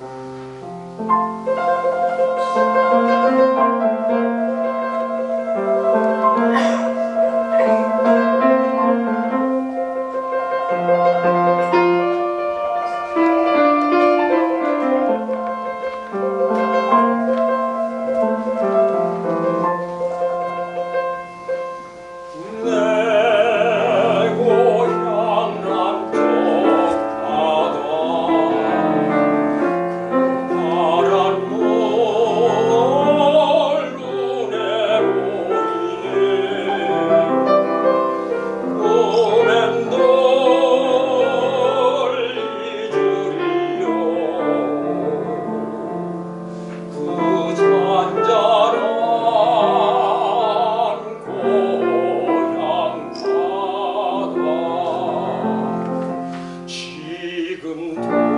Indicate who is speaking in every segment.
Speaker 1: Thank you. couldn't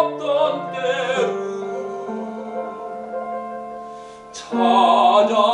Speaker 1: 없던 때를 찾아